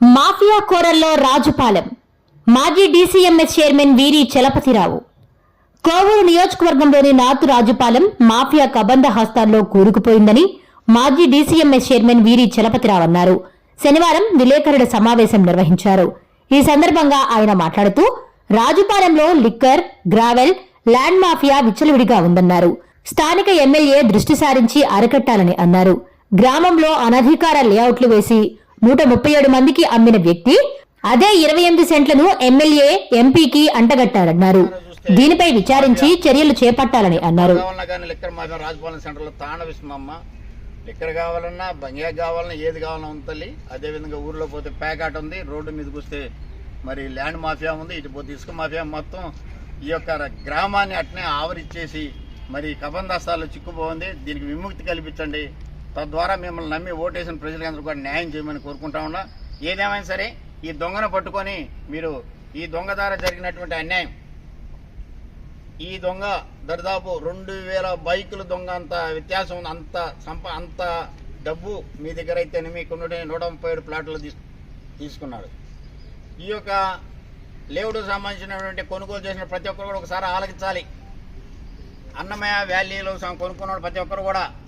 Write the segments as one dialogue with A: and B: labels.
A: Mafia కోరల్లో Rajupalem. మాజీ DCMS chairman వీరి చలపతిరావు. కోవూరు నియోజకవర్గంలోని నాతు రాజుపాలెం మాఫియా కబంధ హస్తాల్లో కూరుకుపోయిందని మాజీ డీసీఎంఎస్ చైర్మన్ వీరి చలపతిరావు అన్నారు. శనివారం విలేకరుల సమావేశం నిర్వహించారు. ఈ సందర్భంగా ఆయన మాట్లాడుతూ రాజుపాలెంలో లిక్కర్ గ్రావెల్ ల్యాండ్ మాఫియా విచ్చలవిడిగా ఉందన్నారు. స్థానిక ఎమ్మెల్యే దృష్టి సారించి అరికట్టాలని అన్నారు. గ్రామంలో అనధికార లేఅవుట్లు వేసి నూట ముప్పై ఏడు మందికి అమ్మిన వ్యక్తి అదే ఇరవై ఎనిమిది సెంట్లను ఎమ్మెల్యే ఎంపీకి అంటగట్టారన్నారు. దీనిపై విచారించి చర్యలు చేపట్టాలని అన్నారు.
B: కానీ లిక్కర్ సెంటర్లో లిక్కర్ కావాలన్నా బంగ్యా కావాలన్నా ఏది కావాలన్నా ఉంది తల్లి. అదేవిధంగా ఊర్లో పోతే ప్యాకాట్ ఉంది రోడ్డు మీదకి వస్తే మరి ల్యాండ్ మాఫియా ఉంది ఇటు పోతే ఇసుక మాఫియా మొత్తం ఈ యొక్క గ్రామాన్ని అట్నే ఆవరిచ్చేసి మరి కబందాస్తాల్లో చిక్కుపోయింది. దీనికి విముక్తి కల్పించండి. తద్వారా మిమ్మల్ని నమ్మి ఓటేసిన ప్రజలందరూ కూడా న్యాయం చేయమని కోరుకుంటా ఉన్నా. ఏదేమైనా సరే ఈ దొంగను పట్టుకొని మీరు ఈ దొంగ ద్వారా జరిగినటువంటి అన్యాయం ఈ దొంగ దరిదాపు రెండు వేల బైకుల దొంగ అంత వ్యత్యాసం ఉంది. అంత సంప అంత డబ్బు మీ దగ్గర అయితే మీకు నూట ముప్పై ఏడు ప్లాట్లు తీసు తీసుకున్నాడు. ఈ యొక్క లేవుడు సంబంధించినటువంటి కొనుగోలు చేసిన ప్రతి ఒక్కరు కూడా ఒకసారి ఆలకించాలి. అన్నమయ్య వ్యాలీలో సం- కొనుక్కున్న ప్రతి ఒక్కరు కూడా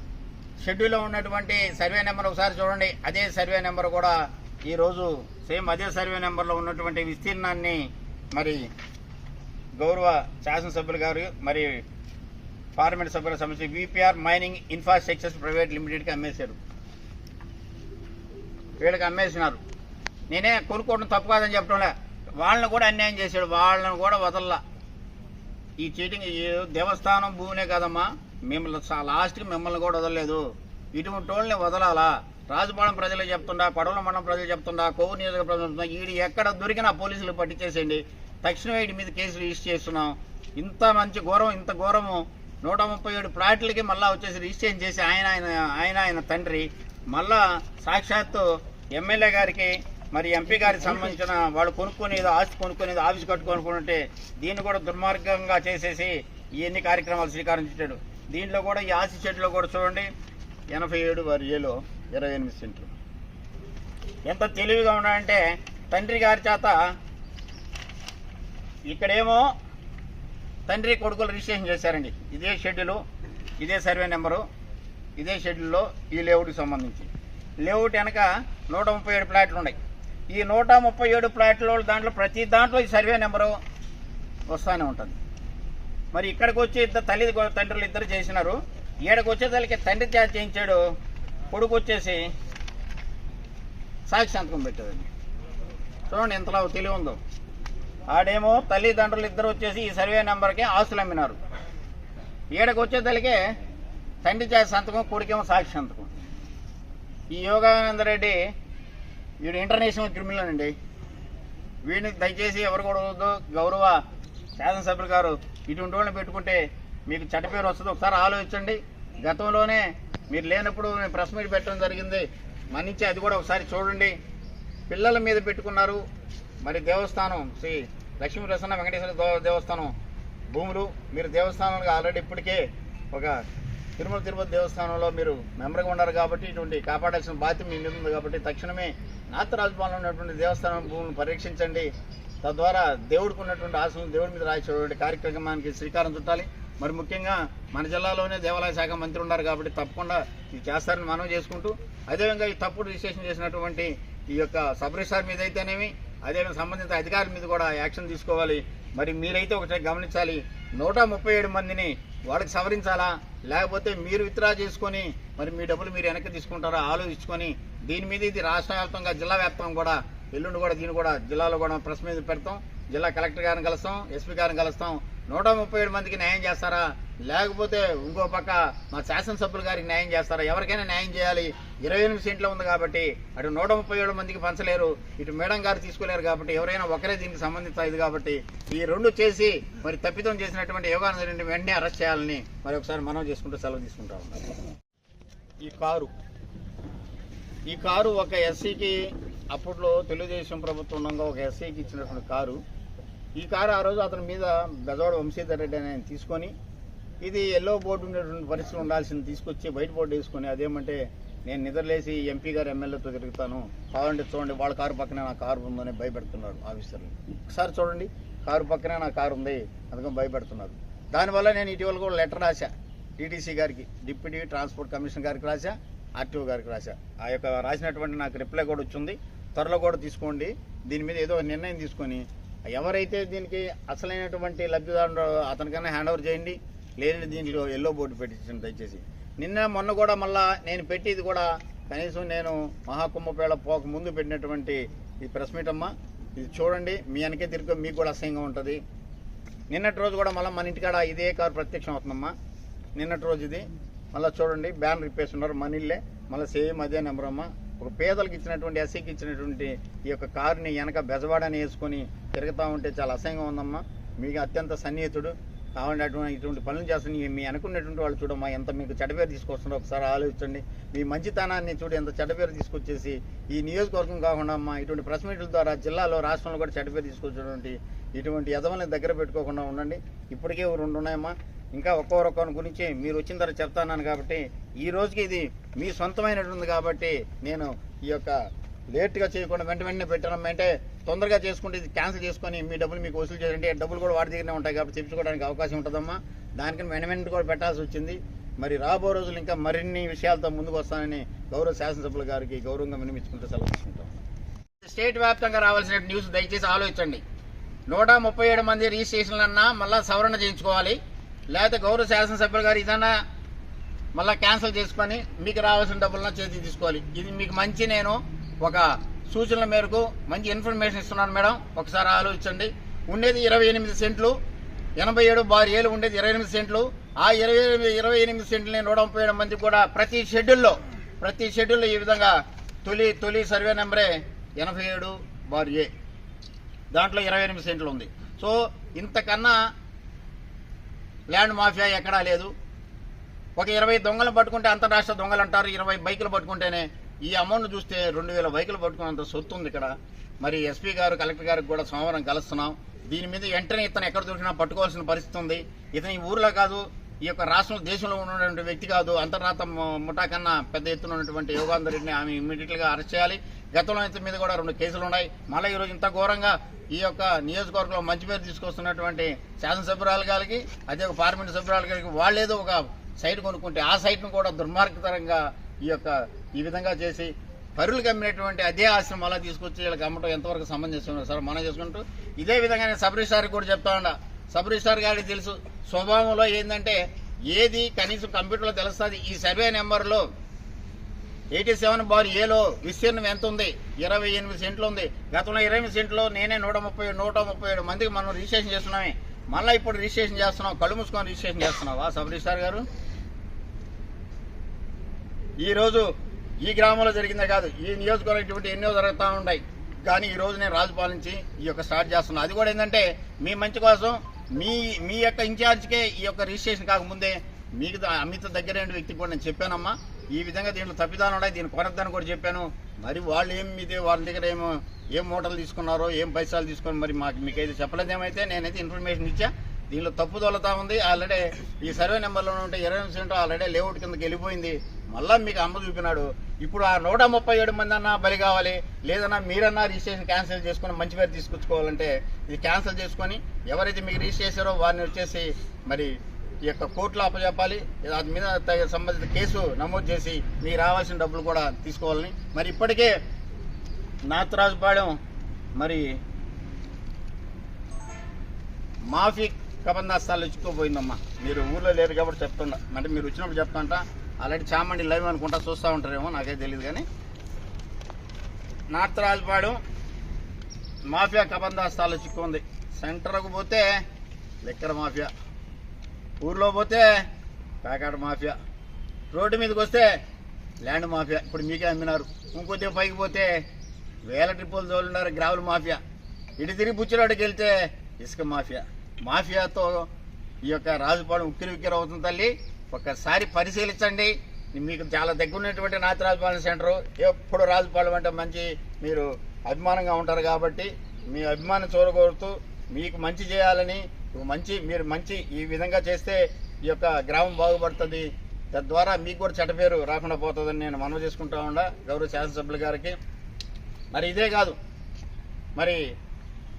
B: షెడ్యూల్లో ఉన్నటువంటి సర్వే నెంబర్ ఒకసారి చూడండి. అదే సర్వే నెంబర్ కూడా ఈరోజు సేమ్ అదే సర్వే నెంబర్లో ఉన్నటువంటి విస్తీర్ణాన్ని మరి గౌరవ శాసనసభ్యులు గారు మరి పార్లమెంట్ సభ్యుల సంబంధించి విపిఆర్ మైనింగ్ ఇన్ఫ్రాస్ట్రక్చర్స్ ప్రైవేట్ లిమిటెడ్కి అమ్మేశారు. వీళ్ళకి అమ్మేసినారు. నేనే కొనుక్కోవడం తప్పు కాదని చెప్పడంలే వాళ్ళని కూడా అన్యాయం చేశాడు. వాళ్ళని కూడా వదల్లా. ఈ చీటింగ్ దేవస్థానం భూమినే కదమ్మా. మిమ్మల్ని లాస్ట్కి మిమ్మల్ని కూడా వదలలేదు. ఇటువంటి వాళ్ళని వదలాలా? రాజపాలెం ప్రజలు చెప్తుండా కొడవల మండలం ప్రజలు చెప్తుండా కొవ్వు నియోజక ప్రజలు చెప్తున్నా ఈడు ఎక్కడ దొరికినా పోలీసులు పట్టించేసేయండి. తక్షణమే వీడి మీద కేసు రిజిస్టర్ చేస్తున్నాం. ఇంత మంచి ఘోరం ఇంత ఘోరము. నూట ముప్పై ఏడు ప్లాట్లకి మళ్ళీ వచ్చేసి రిజిస్ట్రేషన్ చేసి ఆయన ఆయన ఆయన ఆయన తండ్రి. మళ్ళా సాక్షాత్తు ఎమ్మెల్యే గారికి మరి ఎంపీ గారికి సంబంధించిన వాళ్ళు కొనుక్కునేది ఆస్తి కొనుక్కునేది ఆఫీస్ కట్టుకొనుకుంటే దీన్ని కూడా దుర్మార్గంగా చేసేసి ఇవన్నీ కార్యక్రమాలు శ్రీకారం చుట్టాడు. దీంట్లో కూడా యాసి చెట్లో కూడా చూడండి ఎనభై ఏడు వర్యలో ఇరవై ఎనిమిది సెంట్లు. ఎంత తెలివిగా ఉన్నాడంటే తండ్రి గారి చేత ఇక్కడేమో తండ్రి కొడుకులు రిజిస్ట్రేషన్ చేశారండి. ఇదే షెడ్యూలు ఇదే సర్వే నెంబరు ఇదే షెడ్యూల్లో ఈ లేఅవుట్కి సంబంధించి. లేఅవుట్ వెనక నూట ముప్పై ఏడు ప్లాట్లు ఉన్నాయి. ఈ నూట ముప్పై ఏడు ప్లాట్లో దాంట్లో ప్రతి దాంట్లో ఈ సర్వే నెంబరు వస్తూనే ఉంటుంది. మరి ఇక్కడికి వచ్చి ఇద్దరు తల్లి తండ్రులు ఇద్దరు చేసినారు. ఈడకు వచ్చేసరికి తండ్రి చేత చేయించాడు. కొడుకు వచ్చేసి సాక్షి సంతకం పెట్టాడండి. చూడండి ఇంతలా తెలివి ఉందో. ఆడేమో తల్లిదండ్రులు ఇద్దరు వచ్చేసి ఈ సర్వే నెంబర్కి ఆస్తులు అమ్మినారు. ఈడకు వచ్చేసరికి తండ్రి చేత సంతకం కొడుకేమో సాక్షి సంతకం. ఈ యోగానంద రెడ్డి వీడు ఇంటర్నేషనల్ క్రిమినల్ అండి. వీడిని దయచేసి ఎవరు కూడా గౌరవ శాసనసభ్యులు గారు ఇటువంటి వాళ్ళని పెట్టుకుంటే మీకు చెడ్డ పేరు వస్తుంది. ఒకసారి ఆలోచించండి. గతంలోనే మీరు లేనప్పుడు నేను ప్రెస్ మీట్ పెట్టడం జరిగింది. మన్నించి అది కూడా ఒకసారి చూడండి. పిల్లల మీద పెట్టుకున్నారు. మరి దేవస్థానం శ్రీ లక్ష్మీ ప్రసన్న వెంకటేశ్వర దేవస్థానం భూములు. మీరు దేవస్థానాలకు ఆల్రెడీ ఇప్పటికే ఒక తిరుమల తిరుపతి దేవస్థానంలో మీరు మెంబర్గా ఉన్నారు కాబట్టి ఇటువంటి కాపాడాల్సిన బాధ్యత మీ ఉంది కాబట్టి తక్షణమే నాత రాజపాలెంలో ఉన్నటువంటి దేవస్థానం భూములను పరీక్షించండి తద్వారా దేవుడికి ఉన్నటువంటి ఆశలు దేవుడి మీద రాసేటువంటి కార్యక్రమానికి శ్రీకారం చుట్టాలి. మరి ముఖ్యంగా మన జిల్లాలోనే దేవాలయ శాఖ మంత్రి ఉన్నారు కాబట్టి తప్పకుండా ఇది చేస్తారని మనం చేసుకుంటూ అదేవిధంగా ఈ తప్పుడు రిజిస్ట్రేషన్ చేసినటువంటి ఈ యొక్క సబ్ రిజిస్టార్ మీద అయితేనేమి అదేవిధంగా సంబంధిత అధికారుల మీద కూడా యాక్షన్ తీసుకోవాలి. మరి మీరైతే ఒకటి గమనించాలి నూట ముప్పై ఏడు మందిని వాళ్ళకి సవరించాలా? లేకపోతే మీరు విత్డ్రా చేసుకొని మరి మీ డబ్బులు మీరు వెనక్కి తీసుకుంటారా? ఆలోచించుకొని దీని మీద ఇది రాష్ట్ర వ్యాప్తంగా జిల్లా వ్యాప్తంగా కూడా ఎల్లుండి కూడా దీన్ని కూడా జిల్లాలో కూడా ప్రెస్ మీద పెడతాం. జిల్లా కలెక్టర్ గారిని కలుస్తాం ఎస్పీ గారిని కలుస్తాం. నూట ముప్పై ఏడు మందికి న్యాయం చేస్తారా? లేకపోతే ఇంకో పక్క మా శాసనసభ్యులు గారికి న్యాయం చేస్తారా? ఎవరికైనా న్యాయం చేయాలి. ఇరవై ఎనిమిది సెంట్లో ఉంది కాబట్టి అటు నూట ముప్పై ఏడు మందికి పంచలేరు ఇటు మేడం గారు తీసుకోలేరు కాబట్టి ఎవరైనా ఒకరే దీనికి సంబంధిత కాబట్టి ఈ రెండు చేసి మరి తప్పితం చేసినటువంటి యోగానందరెడ్డి వెంటనే అరెస్ట్ చేయాలని మరి ఒకసారి మనం చేసుకుంటూ సెలవు తీసుకుంటా ఉన్నాం. ఈ కారు. ఈ కారు ఒక ఎస్సీకి అప్పట్లో తెలుగుదేశం ప్రభుత్వం ఉండగా ఒక ఎస్ఐకి ఇచ్చినటువంటి కారు. ఈ కారు ఆ రోజు అతని మీద బెజవాడ వంశీధర్ రెడ్డి అని ఆయన తీసుకొని ఇది ఎల్లో బోర్డు ఉండేటువంటి పరిస్థితులు ఉండాల్సింది. తీసుకొచ్చి బయట బోర్డు వేసుకొని అదేమంటే నేను నిద్రలేసి ఎంపీ గారు ఎమ్మెల్యేతో తిరుగుతాను. కావాలంటే చూడండి వాళ్ళ కారు పక్కనే నా కారు ఉందని భయపెడుతున్నారు ఆఫీసర్లు. ఒకసారి చూడండి కారు పక్కనే నా కారు ఉంది అందుకని భయపెడుతున్నారు. దానివల్ల నేను ఇటీవల కూడా లెటర్ రాశా టీటీసీ గారికి డిప్యూటీ ట్రాన్స్పోర్ట్ కమిషనర్ గారికి రాశా ఆర్టీఓ గారికి రాశా. ఆ యొక్క రాసినటువంటి నాకు రిప్లై కూడా వచ్చింది. త్వరలో కూడా తీసుకోండి. దీని మీద ఏదో నిర్ణయం తీసుకొని ఎవరైతే దీనికి అసలైనటువంటి లబ్ధిదారుడు అతనికన్నా హ్యాండ్ ఓవర్ చేయండి. లేదంటే దీంట్లో ఎల్లో బోర్డు పెట్టించండి దయచేసి. నిన్న మొన్న కూడా మళ్ళా నేను పెట్టేది కూడా కనీసం నేను మహాకుంభపేళ పోక ముందు పెట్టినటువంటి ఈ ప్రెస్ మీట్ అమ్మ. ఇది చూడండి మీ వెనకే తిరిగి మీకు కూడా అసహ్యంగా ఉంటుంది. నిన్నటి రోజు కూడా మళ్ళీ మన ఇంటికాడ ఇదే కారు ప్రత్యక్షం అవుతుందమ్మా. నిన్నటి రోజు ఇది. మళ్ళీ చూడండి బ్యానర్ ఇప్పేస్తున్నారు మన ఇల్లే. మళ్ళీ సేమ్ అదే నెంబర్ అమ్మా పేదలకు ఇచ్చినటువంటి ఎస్సీకి ఇచ్చినటువంటి ఈ యొక్క కారుని వెనక బెజవాడని వేసుకొని తిరుగుతూ ఉంటే చాలా అసహ్యంగా ఉందమ్మా. మీకు అత్యంత సన్నిహితుడు. కావాలంటే ఇటువంటి పనులు చేస్తున్న మీ అనుకున్నటువంటి వాళ్ళు చూడమ్మా ఎంత మీకు చెడ్డపేరు తీసుకొస్తుండో ఒకసారి ఆలోచించండి. మీ మంచితనాన్ని చూడు ఎంత చెడ్డపేరు తీసుకొచ్చేసి ఈ నియోజకవర్గం కాకుండా అమ్మా ఇటువంటి ప్రెస్ మీట్ల ద్వారా జిల్లాలో రాష్ట్రంలో కూడా చెడ్డపేరు తీసుకొచ్చినటువంటి ఇటువంటి యదవల్ని దగ్గర పెట్టుకోకుండా ఉండండి. ఇప్పటికే రెండు ఉన్నాయమ్మా. ఇంకా ఒక్కొక్కరి గురించి మీరు వచ్చిన తర్వాత చెప్తాను కాబట్టి ఈ రోజుకి ఇది మీ సొంతమైనటువంటి కాబట్టి నేను ఈ యొక్క లేట్గా చేయకుండా వెంట వెంటనే పెట్టడమంటే అంటే తొందరగా చేసుకుంటే ఇది క్యాన్సిల్ చేసుకొని మీ డబ్బులు మీకు వసూలు చేయాలంటే డబ్బులు కూడా వాడి దగ్గరనే ఉంటాయి కాబట్టి తెచ్చుకోవడానికి అవకాశం ఉంటుందమ్మా. దానికని వెంట వెంటనే కూడా పెట్టాల్సి వచ్చింది. మరి రాబో రోజులు ఇంకా మరిన్ని విషయాలతో ముందుకు వస్తానని గౌరవ శాసనసభ్యుల గారికి గౌరవంగా వినిపించుకుంటూ సెలవు తీసుకుంటాం. స్టేట్ వ్యాప్తంగా రావాల్సిన న్యూస్ దయచేసి ఆలోచించండి. నూట ముప్పై ఏడు మంది రిజిస్ట్రేషన్లన్నా మళ్ళీ సవరణ చేయించుకోవాలి. లేకపోతే గౌరవ శాసనసభ్యులు గారు ఇదన్నా మళ్ళీ క్యాన్సిల్ చేసుకొని మీకు రావాల్సిన డబ్బులను చేతికి తీసుకోవాలి. ఇది మీకు మంచి నేను ఒక సూచనల మేరకు మంచి ఇన్ఫర్మేషన్ ఇస్తున్నాను మేడం. ఒకసారి ఆలోచించండి. ఉండేది ఇరవై ఎనిమిది సెంట్లు ఎనభై ఏడు బారు ఏళ్ళు ఉండేది ఇరవై ఎనిమిది సెంట్లు. ఆ ఇరవై ఎనిమిది ఇరవై ఎనిమిది సెంట్లు నూట ముప్పై ఏడు మంది కూడా ప్రతి షెడ్యూల్లో ప్రతి షెడ్యూల్లో ఈ విధంగా తొలి తొలి సర్వే నెంబరే ఎనభై ఏడు బారు ఏ. దాంట్లో ఇరవై ఎనిమిది సెంట్లు ఉంది. సో ఇంతకన్నా ల్యాండ్ మాఫియా ఎక్కడా లేదు. ఒక ఇరవై దొంగలు పట్టుకుంటే అంతరాష్ట్ర దొంగలు అంటారు ఇరవై బైకులు పట్టుకుంటేనే. ఈ అమౌంట్ చూస్తే రెండు వేల బైకులు పట్టుకున్నంత సొత్తు ఉంది ఇక్కడ. మరి ఎస్పీ గారు కలెక్టర్ గారికి కూడా సోమవారం కలుస్తున్నాం. దీని మీద వెంటనే ఇతను ఎక్కడ చూసినా పట్టుకోవాల్సిన పరిస్థితి ఉంది. ఇతను ఈ ఊర్లో కాదు ఈ యొక్క రాష్ట్రంలో దేశంలో ఉన్నటువంటి వ్యక్తి కాదు. అంతర్నాథ ముఠా కన్నా పెద్ద ఎత్తున ఉన్నటువంటి యోగాంధర్ రెడ్డిని ఆమె ఇమ్మీడియట్గా అరెస్ట్ చేయాలి. గతంలో ఇంత మీద కూడా రెండు కేసులు ఉన్నాయి. మళ్ళీ ఈ రోజు ఇంత ఘోరంగా ఈ యొక్క నియోజకవర్గంలో మంచి పేరు తీసుకొస్తున్నటువంటి శాసనసభ్యురాలు గారికి అదే ఒక పార్లమెంట్ సభ్యురాలు గారికి వాళ్ళేదో ఒక సైట్ కొనుక్కుంటే ఆ సైట్ను కూడా దుర్మార్గతరంగా ఈ యొక్క ఈ విధంగా చేసి పరులు కమ్మినటువంటి అదే ఆశ్రమం అలా తీసుకొచ్చి వీళ్ళకి అమ్మటం ఎంతవరకు సంబంధించిన సార్ మనం చేసుకుంటూ ఇదే విధంగా నేను సబ్ రిజిస్టార్ కూడా చెప్తా ఉండ సబ్ రిజిస్టార్ గారికి తెలుసు స్వభావంలో ఏంటంటే ఏది కనీసం కంప్యూటర్లో తెలుస్తుంది. ఈ సర్వే నెంబర్లో ఎయిటీ సెవెన్ బార్ ఏలో విస్తీర్ణం ఎంత ఉంది ఇరవై ఎనిమిది సెంట్లు ఉంది. గతంలో ఇరవై ఎనిమిది సెంట్లో నేనే నూట ముప్పై నూట ముప్పై ఏడు మందికి మనం రిజిస్ట్రేషన్ చేస్తున్నామే. మళ్ళీ ఇప్పుడు రిజిస్ట్రేషన్ చేస్తున్నాం. కళ్ళు మూసుకొని రిజిస్ట్రేషన్ చేస్తున్నావా సబ్ రిజిస్టార్ గారు? ఈరోజు ఈ గ్రామంలో జరిగిందే కాదు ఈ నియోజకవర్గం ఇటువంటి ఎన్నో జరుగుతూ ఉంటాయి కానీ ఈరోజు నేను రాజుపాలించి ఈ యొక్క స్టార్ట్ చేస్తున్నాను అది కూడా ఏంటంటే మీ మంచి కోసం మీ మీ యొక్క ఇన్ఛార్జ్కే ఈ యొక్క రిజిస్ట్రేషన్ కాకముందే మీకు అమిత దగ్గరైన వ్యక్తికి కూడా నేను చెప్పానమ్మా. ఈ విధంగా దీంట్లో తప్పిదాలు ఉన్నాయి దీన్ని కొనద్దని కూడా చెప్పాను. మరి వాళ్ళు ఏం ఇదే వాళ్ళ దగ్గర ఏమో ఏం మూటలు తీసుకున్నారో ఏం పైసలు తీసుకొని మరి మాకు మీకైతే చెప్పలేదేమైతే నేనైతే ఇన్ఫర్మేషన్ ఇచ్చా. దీనిలో తప్పు తొలతా ఉంది. ఆల్రెడీ ఈ సర్వే నెంబర్లో ఉంటే ఇరవై సెంటర్ ఆల్రెడీ లేఅవుట్ కిందకి వెళ్ళిపోయింది. మళ్ళా మీకు అమ్మ చూపినాడు. ఇప్పుడు ఆ నూట ముప్పై ఏడు మంది అన్నా బలి కావాలి లేదన్నా మీరన్నా రిజిస్ట్రేషన్ క్యాన్సిల్ చేసుకొని మంచి పేరు తీసుకొచ్చుకోవాలంటే ఇది క్యాన్సిల్ చేసుకొని ఎవరైతే మీకు రిజిస్టర్ చేశారో వారిని వచ్చేసి మరి ఈ యొక్క కోర్టులో అప్పచెప్పాలి. దాని మీద తగిన సంబంధిత కేసు నమోదు చేసి మీకు రావాల్సిన డబ్బులు కూడా తీసుకోవాలని. మరి ఇప్పటికే నాథరాజుపాలెం మరి మాఫీ కబందాస్తాలు ఇచ్చుకోపోయిందమ్మా మీరు ఊర్లో లేరు కాబట్టి చెప్తున్నా. అంటే మీరు వచ్చినప్పుడు చెప్తాంట. ఆల్రెడీ చామండి లైవ్ అనుకుంటా చూస్తూ ఉంటారేమో నాకే తెలియదు కానీ. నార్త్ రాజుపాడు మాఫియా కబందాస్తాలు చిక్కుంది సెంటర్కు పోతే లెక్కర మాఫియా. ఊర్లో పోతే పేకాట మాఫియా. రోడ్డు మీదకి వస్తే ల్యాండ్ మాఫియా. ఇప్పుడు మీకే అమ్మినారు. ఇంకొద్దిగా పైకి పోతే వేల ట్రిప్పులు తోలున్నారు గ్రావుల మాఫియా. ఇటు తిరిగి బుచ్చిరాడికి వెళ్తే ఇసుక మాఫియా. మాఫియాతో ఈ యొక్క రాజుపాలెం ఉక్కిరి ఉక్కిరి అవుతుంది తల్లి. ఒక్కసారి పరిశీలించండి. మీకు చాలా దగ్గర ఉన్నటువంటి నాతి రాజపాలెం సెంటర్. ఎప్పుడు రాజుపాలెం అంటే మంచి మీరు అభిమానంగా ఉంటారు కాబట్టి మీ అభిమానం చూడగోరుతూ మీకు మంచి చేయాలని మంచి మీరు మంచి ఈ విధంగా చేస్తే ఈ యొక్క గ్రామం బాగుపడుతుంది. తద్వారా మీకు కూడా చెడ్డ పేరు రాకుండా పోతుందని నేను మనవి చేసుకుంటా ఉండా గౌరవ శాసనసభ్యుల గారికి. మరి ఇదే కాదు మరి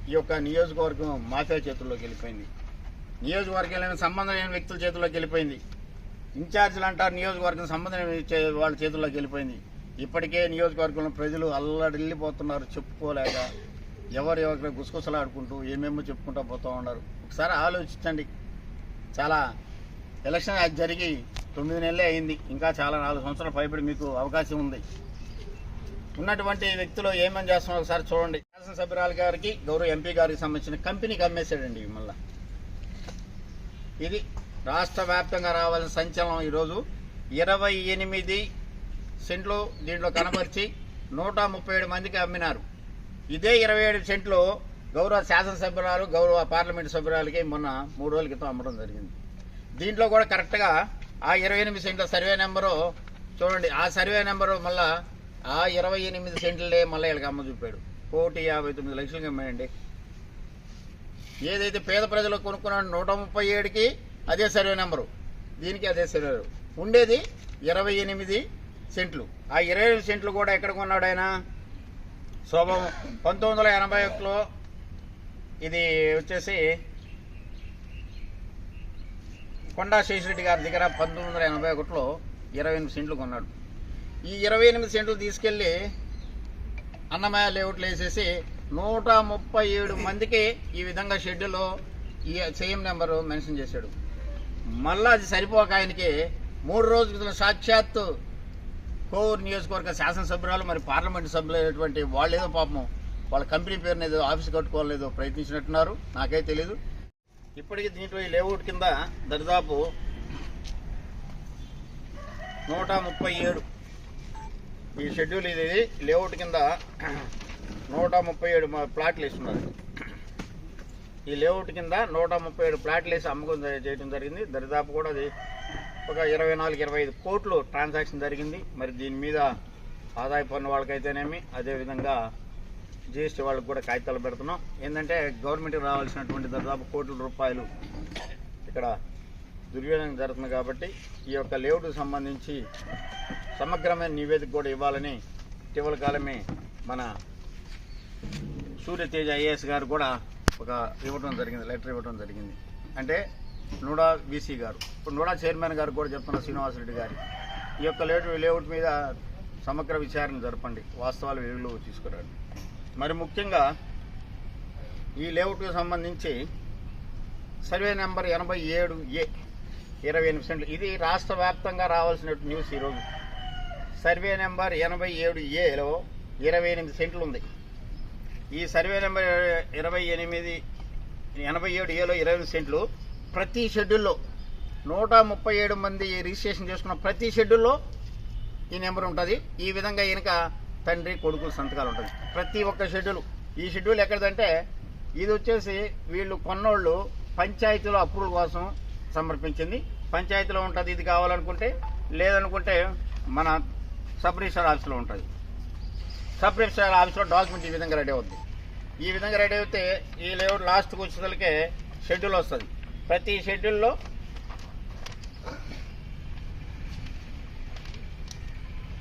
B: ఈ యొక్క నియోజకవర్గం మాఫియా చేతుల్లోకి వెళ్ళిపోయింది. నియోజకవర్గం సంబంధం లేని వ్యక్తుల చేతుల్లోకి వెళ్ళిపోయింది. ఇన్ఛార్జీలు అంటారు నియోజకవర్గం సంబంధం చే- వాళ్ళ చేతుల్లోకి వెళ్ళిపోయింది. ఇప్పటికే నియోజకవర్గంలో ప్రజలు అల్లడిల్లిపోతున్నారు చెప్పుకోలేక. ఎవరు ఎవరికి గుసగుసలాడుకుంటూ ఏమేమో చెప్పుకుంటూ పోతూ ఉన్నారు. ఒకసారి ఆలోచించండి. చాలా ఎలక్షన్ అది జరిగి తొమ్మిది నెలలే అయింది. ఇంకా చాలా నాలుగు సంవత్సరాల పైబడి మీకు అవకాశం ఉంది. ఉన్నటువంటి వ్యక్తులు ఏమేమి చేస్తున్నారో ఒకసారి చూడండి. శాసనసభ్యురాలు గారికి గౌరవ ఎంపీ గారికి సంబంధించిన కంపెనీకి అమ్మేశాడండి మళ్ళా. ఇది రాష్ట్ర వ్యాప్తంగా రావాల్సిన సంచలనం ఈరోజు. ఇరవై ఎనిమిది సెంట్లు దీంట్లో కనబరిచి నూట ముప్పై ఏడు మందికి అమ్మినారు. ఇదే ఇరవై ఏడు సెంట్లు గౌరవ శాసనసభ్యురాలు గౌరవ పార్లమెంట్ సభ్యురాలకి మొన్న మూడు రోజుల క్రితం అమ్మడం జరిగింది. దీంట్లో కూడా కరెక్ట్గా ఆ ఇరవై ఎనిమిది సెంట్ల సర్వే నెంబరు చూడండి ఆ సర్వే నెంబరు మళ్ళా ఆ ఇరవై ఎనిమిది సెంట్లే మళ్ళీ వీళ్ళకి అమ్మ చూపాడు. కోటి యాభై తొమ్మిది లక్షలకి అమ్మాయండి ఏదైతే పేద ప్రజలు కొనుక్కున్నాడు నూట ముప్పై ఏడుకి అదే సర్వే నెంబరు. దీనికి అదే సర్వే ఉండేది ఇరవై ఎనిమిది సెంట్లు. ఆ ఇరవై ఎనిమిది సెంట్లు కూడా ఎక్కడ కొన్నాడు ఆయన? శోభం పంతొమ్మిది వందల ఎనభై ఒకటిలో ఇది వచ్చేసి కొండా శేషిరెడ్డి గారి దగ్గర పంతొమ్మిది వందల ఎనభై ఒకటిలో ఇరవై ఎనిమిది సెంట్లు కొన్నాడు. ఈ ఇరవై ఎనిమిది సెంట్లు తీసుకెళ్ళి అన్నమయ్య లేఅవుట్లు వేసేసి నూట ముప్పై ఏడు మందికి ఈ విధంగా షెడ్యూల్లో ఈ సేమ్ నెంబరు మెన్షన్ చేశాడు. మళ్ళా అది సరిపోక ఆయనకి మూడు రోజుల సాక్షాత్తు కోవూరు నియోజకవర్గ శాసనసభ్యురాలు మరి పార్లమెంట్ సభ్యులు అయినటువంటి వాళ్ళు ఏదో పాపం వాళ్ళ కంపెనీ పేరుని ఏదో ఆఫీస్ కట్టుకోవాలేదో ప్రయత్నించినట్టున్నారు. నాకైతే తెలీదు. ఇప్పటికీ దీంట్లో ఈ లేఅవుట్ కింద దరిదాపు నూట ముప్పై ఏడు. ఈ షెడ్యూల్ ఇది లేఅవుట్ కింద నూట ముప్పై ఏడు మా ప్లాట్లు వేస్తున్నారు. ఈ లేఅవుట్ కింద నూట ముప్పై ఏడు ప్లాట్లు వేసి అమ్మకం చేయడం జరిగింది. దరిదాపు కూడా అది ఒక ఇరవై నాలుగు ఇరవై ఐదు కోట్లు ట్రాన్సాక్షన్ జరిగింది. మరి దీని మీద ఆదాయ పన్ను వాళ్ళకైతేనేమి అదేవిధంగా జిఎస్టీ వాళ్ళకి కూడా కాగితాలు పెడుతున్నాం. ఏంటంటే గవర్నమెంట్కి రావాల్సినటువంటి దాదాపు కోట్ల రూపాయలు ఇక్కడ దుర్వినియోగం జరుగుతుంది కాబట్టి ఈ యొక్క లేఅవుట్కి సంబంధించి సమగ్రమైన నివేదిక కూడా ఇవ్వాలని ఇటీవల కాలమే మన సూర్యతేజ ఐఏఎస్ గారు కూడా ఒక ఇవ్వడం జరిగింది లెటర్ ఇవ్వడం జరిగింది. అంటే నూడా బీసీ గారు. ఇప్పుడు నూడా చైర్మన్ గారు కూడా చెప్తున్న శ్రీనివాసరెడ్డి గారి. ఈ యొక్క లేటు లేఅవుట్ మీద సమగ్ర విచారణ జరపండి. వాస్తవాలు వెలుగులో తీసుకురండి. మరి ముఖ్యంగా ఈ లేఅవుట్కి సంబంధించి సర్వే నెంబర్ ఎనభై ఏడు ఏ ఇరవై ఎనిమిది సెంట్లు. ఇది రాష్ట్ర వ్యాప్తంగా రావాల్సిన న్యూస్ ఈరోజు. సర్వే నెంబర్ ఎనభై ఏడు ఏలో ఇరవై ఎనిమిది సెంట్లు ఉంది. ఈ సర్వే నెంబర్ ఇరవై ఎనిమిది ఎనభై ఏడు ఏలో ఇరవై ఎనిమిది సెంట్లు. ప్రతి షెడ్యూల్లో నూట ముప్పై ఏడు మంది రిజిస్ట్రేషన్ చేసుకున్న ప్రతి షెడ్యూల్లో ఈ నెంబర్ ఉంటుంది. ఈ విధంగా ఈయనక తండ్రి కొడుకుల సంతకాలు ఉంటుంది. ప్రతి ఒక్క షెడ్యూల్. ఈ షెడ్యూల్ ఎక్కడిదంటే ఇది వచ్చేసి వీళ్ళు కొన్నోళ్ళు పంచాయతీలో అప్రూవల్ కోసం సమర్పించింది. పంచాయతీలో ఉంటుంది ఇది కావాలనుకుంటే లేదనుకుంటే మన సబ్ రిజిస్టర్ ఆఫీస్లో ఉంటుంది. సబ్ రిజిస్టర్ ఆఫీస్లో డాక్యుమెంట్ ఈ విధంగా రెడీ అవుద్ది. ఈ విధంగా రెడీ అయితే ఈ లేఅవుట్ లాస్ట్కి వచ్చేసరికి షెడ్యూల్ వస్తుంది. ప్రతి షెడ్యూల్లో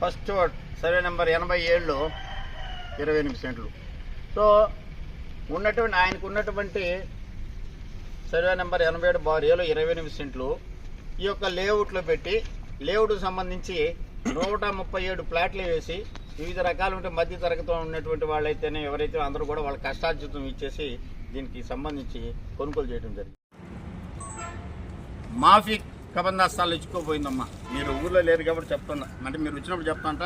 B: ఫస్ట్ సర్వే నెంబర్ ఎనభై ఏళ్ళు ఇరవై ఎనిమిది సెంట్లు. సో ఉన్నటువంటి ఆయనకు ఉన్నటువంటి సర్వే నెంబర్ ఎనభై ఏడు బార్ ఏళ్ళు ఇరవై ఎనిమిది సెంట్లు. ఈ యొక్క లేఅవుట్లో పెట్టి లేఅవుట్కి సంబంధించి నూట ముప్పై ఏడు ప్లాట్లు వేసి వివిధ రకాలు ఉంటే మధ్య తరగతిలో ఉన్నటువంటి వాళ్ళైతేనే ఎవరైతే అందరూ కూడా వాళ్ళ కష్టార్జితం ఇచ్చేసి దీనికి సంబంధించి కొనుగోలు చేయడం జరిగింది. మాఫీ కబందాస్తాలు ఇచ్చుకోపోయిందమ్మా మీరు ఊర్లో లేరు కాబట్టి చెప్తున్నా. అంటే మీరు వచ్చినప్పుడు చెప్తాంట.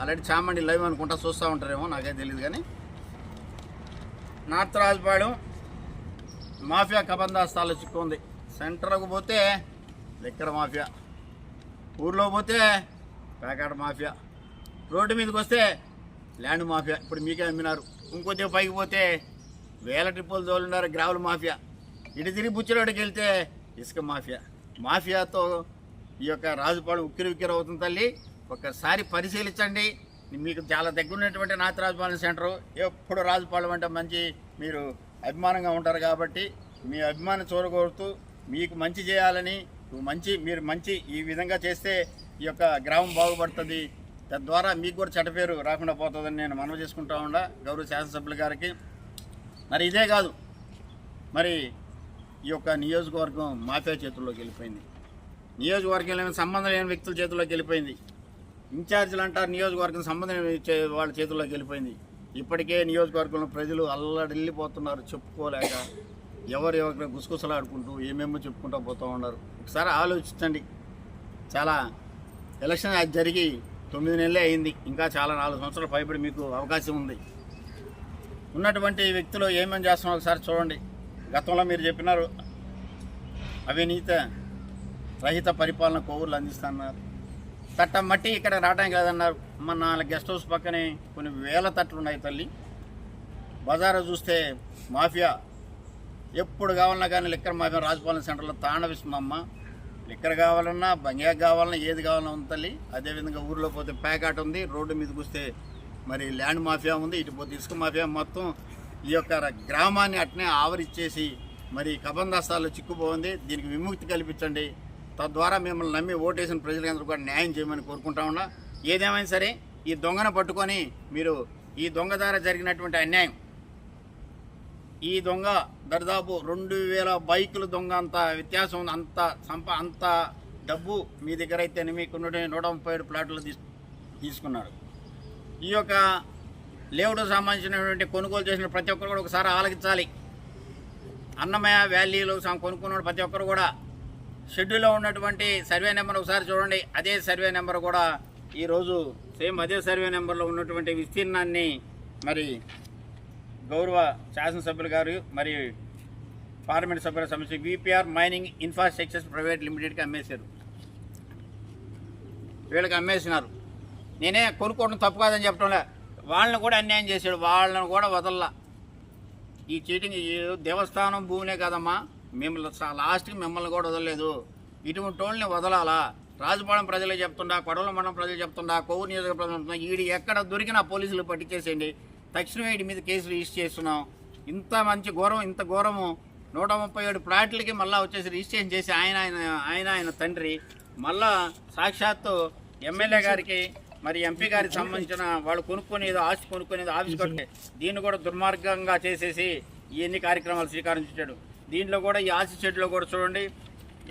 B: ఆల్రెడీ చామండి లైవ్ అనుకుంటా చూస్తూ ఉంటారేమో నాకే తెలియదు కానీ. నార్త్ రాజపాడు మాఫియా కబందాస్తాలు చిక్కుంది సెంటర్కు పోతే లిక్కర్ మాఫియా. ఊర్లో పోతే పేకాట మాఫియా. రోడ్డు మీదకి వస్తే ల్యాండ్ మాఫియా. ఇప్పుడు మీకే అమ్మినారు. ఇంకొద్దిగా పైకి పోతే వేల ట్రిప్పులు తోలున్నారు గ్రావుల మాఫియా. ఇటు తిరిగి బుచ్చిలోడికి వెళ్తే ఇసుక మాఫియా. మాఫియాతో ఈ యొక్క రాజుపాడు ఉక్కిరి ఉక్కిరి అవుతుంది తల్లి. ఒకసారి పరిశీలించండి. మీకు చాలా దగ్గర ఉన్నటువంటి నాతి రాజపాలెం సెంటర్. ఎప్పుడు రాజుపాలెం అంటే మంచి మీరు అభిమానంగా ఉంటారు కాబట్టి మీ అభిమానం చూడగోరుతూ మీకు మంచి చేయాలని నువ్వు మంచి మీరు మంచి ఈ విధంగా చేస్తే ఈ యొక్క గ్రామం బాగుపడుతుంది. తద్వారా మీకు కూడా చెడ్డ పేరు రాకుండా పోతుందని నేను మనవి చేసుకుంటా ఉండా గౌరవ శాసనసభ్యుల గారికి. మరి ఇదే కాదు. మరి ఈ యొక్క నియోజకవర్గం మాఫియా చేతుల్లోకి వెళ్ళిపోయింది. నియోజకవర్గంలో సంబంధం లేని వ్యక్తుల చేతుల్లోకి వెళ్ళిపోయింది. ఇన్ఛార్జీలు అంటారు నియోజకవర్గం సంబంధం వాళ్ళ చేతుల్లోకి వెళ్ళిపోయింది. ఇప్పటికే నియోజకవర్గంలో ప్రజలు అల్లడిల్లిపోతున్నారు చెప్పుకోలేక ఎవరు ఎవరి గుసగుసలాడుకుంటూ ఏమేమో చెప్పుకుంటూ పోతూ ఉన్నారు. ఒకసారి ఆలోచించండి. చాలా ఎలక్షన్ అది జరిగి తొమ్మిది నెలలే అయింది. ఇంకా చాలా నాలుగు సంవత్సరాలు పైబడి మీకు అవకాశం ఉంది. ఉన్నటువంటి వ్యక్తులు ఏమేమి చేస్తున్నారో ఒకసారి చూడండి. గతంలో మీరు చెప్పినారు అవినీత రహిత పరిపాలన కోవులు అందిస్తున్నారు. తట్ట మట్టి ఇక్కడ రావడానికి లేదన్నారు మన నాలుగు గెస్ట్ హౌస్ పక్కనే కొన్ని వేల తట్లు ఉన్నాయి తల్లి. బజారు చూస్తే మాఫియా. ఎప్పుడు కావాలన్నా కానీ లిక్కర్ మాఫియా రాజపాలన సెంటర్లో తాండవిస్తుందమ్మ లిక్కర్ కావాలన్నా బంగ్యాక్ కావాలన్నా ఏది కావాలన్నా ఉంది తల్లి. అదేవిధంగా ఊర్లో పోతే ప్యాకాట్ ఉంది రోడ్డు మీదకి వస్తే మరి ల్యాండ్ మాఫియా ఉంది ఇటు పోతే ఇసుక మాఫియా మొత్తం ఈ యొక్క గ్రామాన్ని అట్నే ఆవరిచ్చేసి మరి కబందాస్తాల్లో చిక్కుపోయింది. దీనికి విముక్తి కల్పించండి. తద్వారా మిమ్మల్ని నమ్మి ఓటేసిన ప్రజలందరూ కూడా న్యాయం చేయమని కోరుకుంటా ఉన్నా. ఏదేమైనా సరే ఈ దొంగను పట్టుకొని మీరు ఈ దొంగ ద్వారా జరిగినటువంటి అన్యాయం. ఈ దొంగ దరిదాపు రెండు వేల బైకులు దొంగ అంత వ్యత్యాసం ఉంది. అంత సంప అంత డబ్బు మీ దగ్గర అయితే మీకు నూట ముప్పై ఏడు ప్లాట్లు తీసు తీసుకున్నాడు ఈ యొక్క లేవుడు సంబంధించినటువంటి కొనుగోలు చేసిన ప్రతి ఒక్కరు కూడా ఒకసారి ఆలకించాలి అన్నమయ్య వ్యాలీలో కొనుక్కున్న ప్రతి ఒక్కరు కూడా షెడ్యూల్లో ఉన్నటువంటి సర్వే నెంబర్ ఒకసారి చూడండి. అదే సర్వే నెంబర్ కూడా ఈరోజు సేమ్ అదే సర్వే నెంబర్లో ఉన్నటువంటి విస్తీర్ణాన్ని మరి గౌరవ శాసనసభ్యులు గారు మరి పార్లమెంట్ సభ్యుల సమస్య విపిఆర్ మైనింగ్ ఇన్ఫ్రాస్ట్రక్చర్స్ ప్రైవేట్ లిమిటెడ్కి అమ్మేశారు. వీళ్ళకి అమ్మేసినారు. నేనే కొనుక్కోవడం తప్పు కాదని చెప్పడంలే వాళ్ళని కూడా అన్యాయం చేశాడు. వాళ్ళని కూడా వదల్లా. ఈ చీటింగ్ దేవస్థానం భూమినే కదమ్మా. మిమ్మల్ని లాస్ట్కి మిమ్మల్ని కూడా వదలలేదు. ఇటువంటి వాళ్ళని వదలాలా? రాజపాలెం ప్రజలే చెప్తుండా కొడవల మండలం ప్రజలు చెప్తుండా కొవ్వు నియోజక ప్రజలు చెప్తున్నా వీడు ఎక్కడ దొరికినా పోలీసులు పట్టించేసేయండి. తక్షణమే వీడి మీద కేసు రిజిస్టర్ చేస్తున్నాం. ఇంత మంచి ఘోరం ఇంత ఘోరము. నూట ముప్పై ఏడు ప్లాట్లకి మళ్ళీ వచ్చేసి రిజిస్ట్రేషన్ చేసి ఆయన ఆయన ఆయన ఆయన తండ్రి. మళ్ళా సాక్షాత్తు ఎమ్మెల్యే గారికి మరి ఎంపీ గారికి సంబంధించిన వాళ్ళు కొనుక్కునేది ఆస్తి కొనుక్కునేది ఆఫీస్ కట్టే దీన్ని కూడా దుర్మార్గంగా చేసేసి ఎన్ని కార్యక్రమాలు స్వీకరించాడు. దీంట్లో కూడా ఈ ఆస్తి చెట్టులో కూడా చూడండి.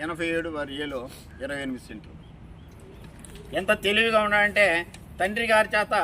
B: ఎనభై ఏడు వారి ఏలో ఇరవై ఎనిమిది సెంట్లు. ఎంత తెలివిగా ఉన్నాడంటే తండ్రి గారి చేత